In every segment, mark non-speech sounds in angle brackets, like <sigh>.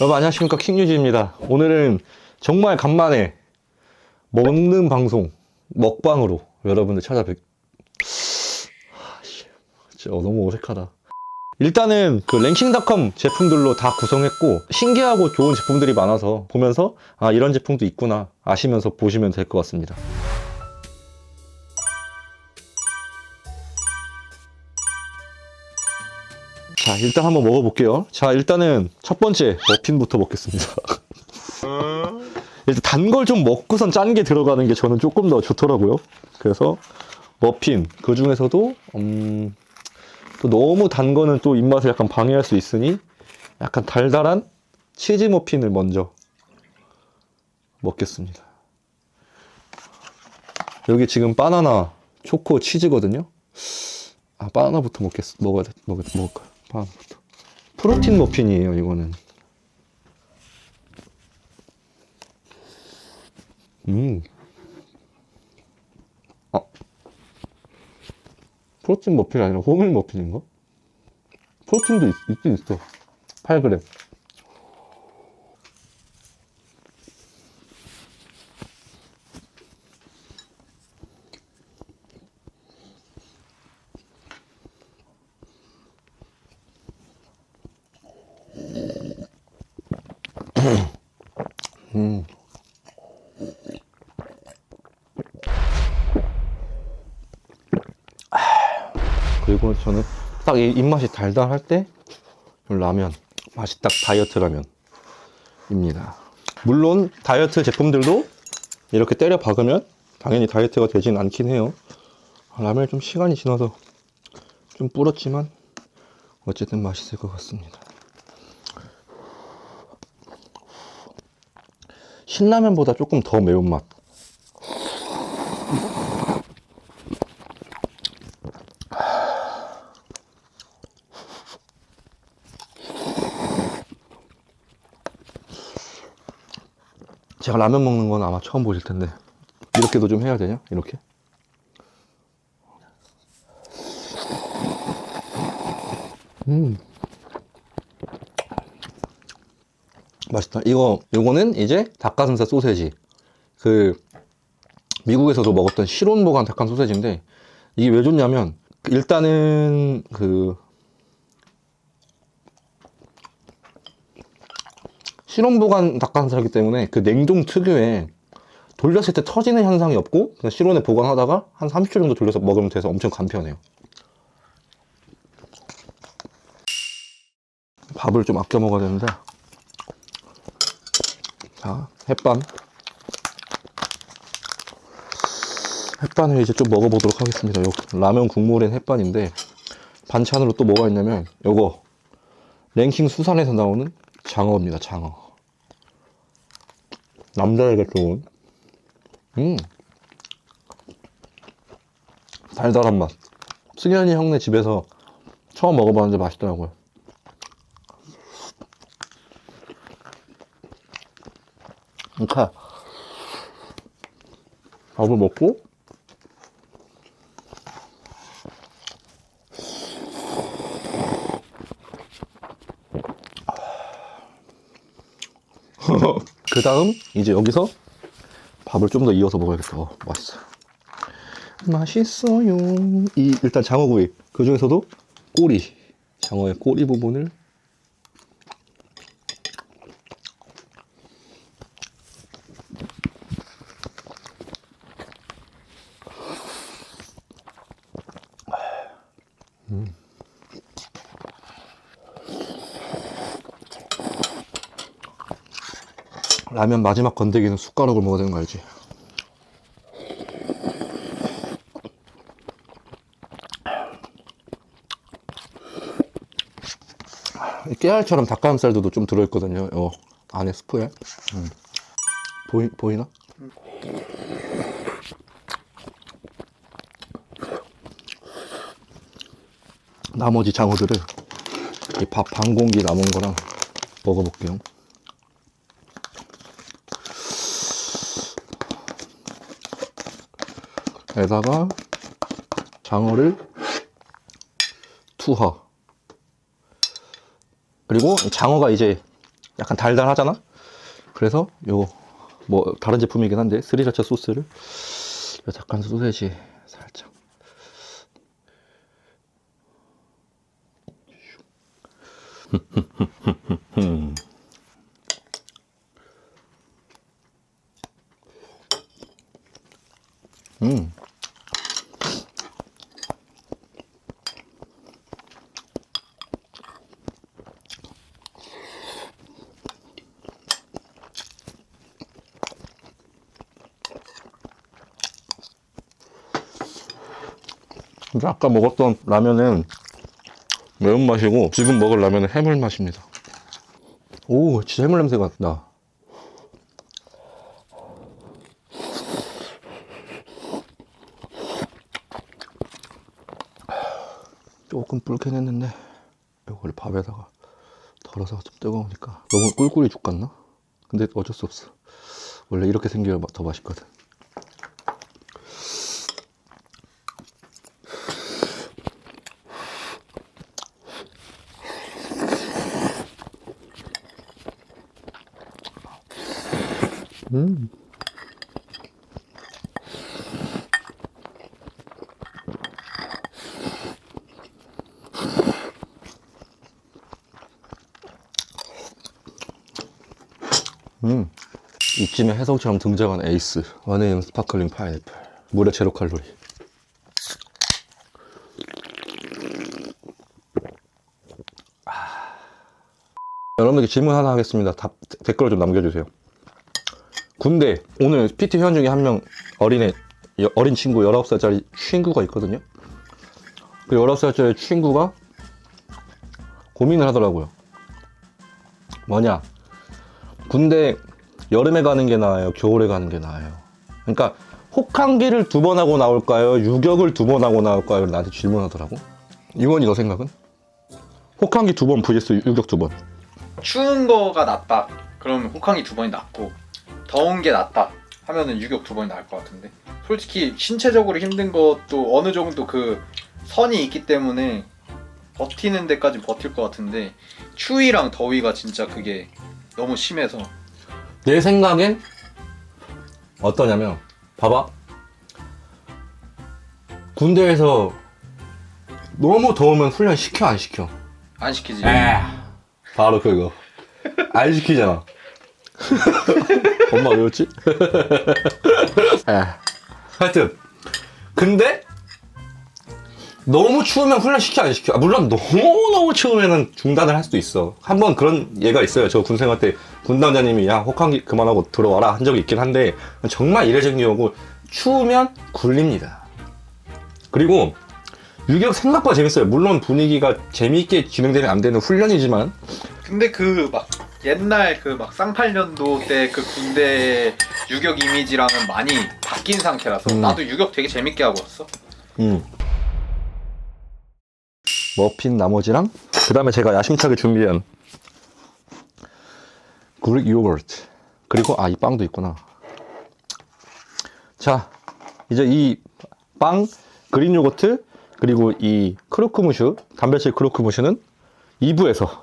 여러분 안녕하십니까. 킹유지입니다. 오늘은 정말 간만에 먹는 방송 먹방으로 여러분들 찾아뵙 아, 씨, 진짜 너무 어색하다. 일단은 그 랭킹닷컴 제품들로 다 구성했고 신기하고 좋은 제품들이 많아서 보면서 아 이런 제품도 있구나 아시면서 보시면 될 것 같습니다 자 일단 한번 먹어볼게요. 자 일단은 첫 번째 머핀부터 먹겠습니다. 일단 단 걸 좀 먹고선 짠 게 들어가는 게 저는 조금 더 좋더라고요. 그래서 머핀 그 중에서도 음, 또 너무 단 거는 또 입맛을 약간 방해할 수 있으니 약간 달달한 치즈 머핀을 먼저 먹겠습니다. 여기 지금 바나나 초코 치즈거든요. 아 바나나부터 먹겠 먹어야 돼 먹, 먹을까 바나나부터 프로틴 머핀이에요 이거는 음 아. 프로틴 머핀이 아니라 호밀 머핀인가? 프로틴도 있, 있긴 있어 8g 그리고 저는 딱이 입맛이 달달할 때 라면 맛이 딱 다이어트 라면입니다. 물론 다이어트 제품들도 이렇게 때려 박으면 당연히 다이어트가 되진 않긴 해요. 라면이 좀 시간이 지나서 좀 불었지만 어쨌든 맛있을 것 같습니다. 신라면보다 조금 더 매운맛. 제가 라면 먹는 건 아마 처음 보실 텐데 이렇게도 좀 해야 되냐? 이렇게? 음 맛있다. 이거 요거는 이제 닭가슴살 소세지. 그 미국에서도 먹었던 실온 보관 닭한 소세지인데 이게 왜 좋냐면 일단은 그 실온 보관 닭가슴살이기 때문에 그 냉동 특유의 돌렸을 때 터지는 현상이 없고 그냥 실온에 보관하다가 한 30초 정도 돌려서 먹으면 돼서 엄청 간편해요. 밥을 좀 아껴 먹어야 되는데 자 햇반 햇반을 이제 좀 먹어보도록 하겠습니다. 요 라면 국물엔 햇반인데 반찬으로 또 뭐가 있냐면 요거 랭킹 수산에서 나오는 장어입니다. 장어. 남자에게 좋은 음 달달한 맛. 승현이 형네 집에서 처음 먹어봤는데 맛있더라고요. 그러니까 밥을 먹고 <laughs> 그 다음 이제 여기서 밥을 좀 더 이어서 먹어야겠다. 어, 맛있어. 맛있어요. 이 일단 장어구이 그 중에서도 꼬리 장어의 꼬리 부분을 라면 마지막 건더기는 숟가락을 먹어야 되는 거 알지? 이 깨알처럼 닭가슴살도 좀 들어있거든요. 요 안에 스프에. 음. 보이, 보이나? 나머지 장어들을 이 밥 반 공기 남은 거랑 먹어볼게요. 에다가 장어를 투하 그리고 장어가 이제 약간 달달하잖아? 그래서 요뭐 다른 제품이긴 한데 스리라차 소스를 요 약간 소세지 살짝 음. 아까 먹었던 라면은 매운맛이고 지금 먹을 라면은 해물 맛입니다. 오, 진짜 해물 냄새가 나. 조금 불긴 했는데 이걸 밥에다가 덜어서 좀 뜨거우니까 너무 꿀꿀이 죽 같나? 근데 어쩔 수 없어. 원래 이렇게 생겨야 더 맛있거든. 음. 음. 이쯤에 해성처럼 등장한 에이스 원해영 스파클링 파인애플 무려 제로 칼로리 아. 여러분들께 질문 하나 하겠습니다 답, 댓글을 좀 남겨주세요 군대 오늘 PT 회원 중에 한 명 어린애 여- 어린 친구 19살짜리 친구가 있거든요 그 19살짜리 친구가 고민을 하더라고요 뭐냐 군대 여름에 가는 게 나아요? 겨울에 가는 게 나아요? 그러니까 혹한기를 두 번 하고 나올까요? 유격을 두 번 하고 나올까요? 나한테 질문하더라고. 이원이 너 생각은? 혹한기 두 번 vs 유격 두 번. 추운 거가 낫다. 그러면 호캉이 두 번이 낫고 더운 게 낫다. 하면은 유격 두 번이 나을 것 같은데. 솔직히 신체적으로 힘든 것도 어느 정도 그 선이 있기 때문에 버티는 데까지 버틸 것 같은데 추위랑 더위가 진짜 그게 너무 심해서 내 생각엔 어떠냐면 봐봐. 군대에서 너무 더우면 훈련 시켜 안 시켜? 안 시키지. 바로 그거. 안 시키잖아. <laughs> 엄마 왜 웃지? 에. <laughs> 하여튼. 근데, 너무 추우면 훈련 시켜, 안 시켜? 아, 물론 너무 너무 추우면은 중단을 할 수도 있어. 한번 그런 예가 있어요. 저 군생활 때 군단장님이 야, 혹한기 그만하고 들어와라 한 적이 있긴 한데, 정말 이례적인 경우고, 추우면 굴립니다. 그리고, 유격 생각보다 재밌어요. 물론 분위기가 재미있게 진행되면 안 되는 훈련이지만, 근데 그 막 옛날 그 막 쌍팔년도 때 그 군대 유격 이미지랑은 많이 바뀐 상태라서 음. 나도 유격 되게 재밌게 하고 왔어. 음. 머핀 나머지랑 그 다음에 제가 야심차게 준비한 그릭 요거트 그리고 아 이 빵도 있구나 자 이제 이 빵 그린 요거트 그리고 이 크로크무슈 단백질 크로크무슈는 2부에서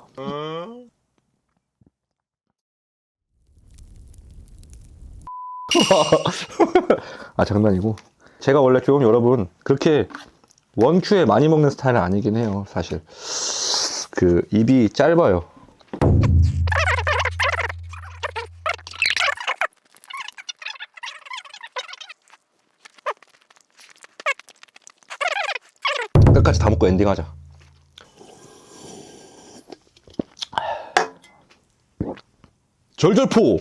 <laughs> 아 장난이고. 제가 원래 좀 여러분 그렇게 원큐에 많이 먹는 스타일은 아니긴 해요 사실. 그 입이 짧아요. 끝까지 다 먹고 엔딩하자. 절절포